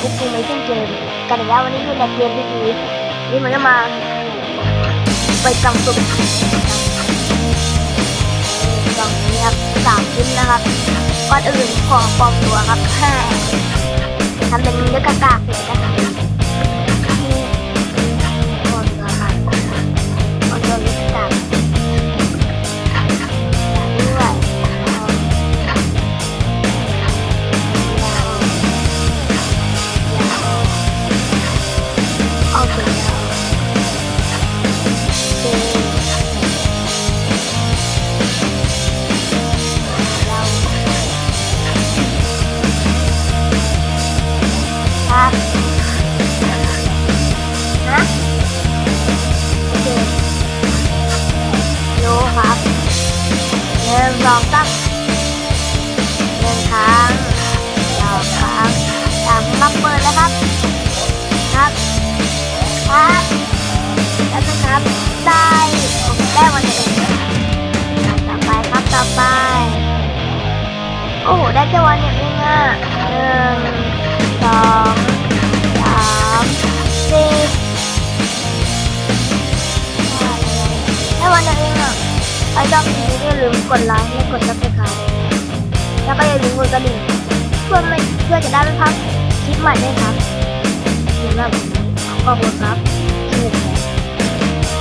คุกทีมในเกมกันแล้ววันนี้อยู่ในเกมที่ดีนี่มันจะมา ไปกำสุดกล่องนี้ครับสามชิ้นนะครับก่อนอื่นขอปลอมตัวครับแค่ทำเป็นเนื้อกากา ครับนะโอเคโลครับหนึ่งสองสามหนึ่งครั้งสองครั้งสามมาเปิดแล้วครับ ครับครับแล้วนะครับได้ผมได้วันเองต่อไปครับต่อไป โอ้โหได้แค่วันอย่างนี้อะหนึ่ง ได้วันอย่างนี้อะใครชอบคลิปนี้อย่าลืมกดไลค์และกดซับสไครต์แล้วก็อย่าลืมกดกระดิ่งเพื่อไม่เพื่อจะได้ไม่พลาดคลิปใหม่ด้วยครับสำหรับวันนี้ขอบคุณครับ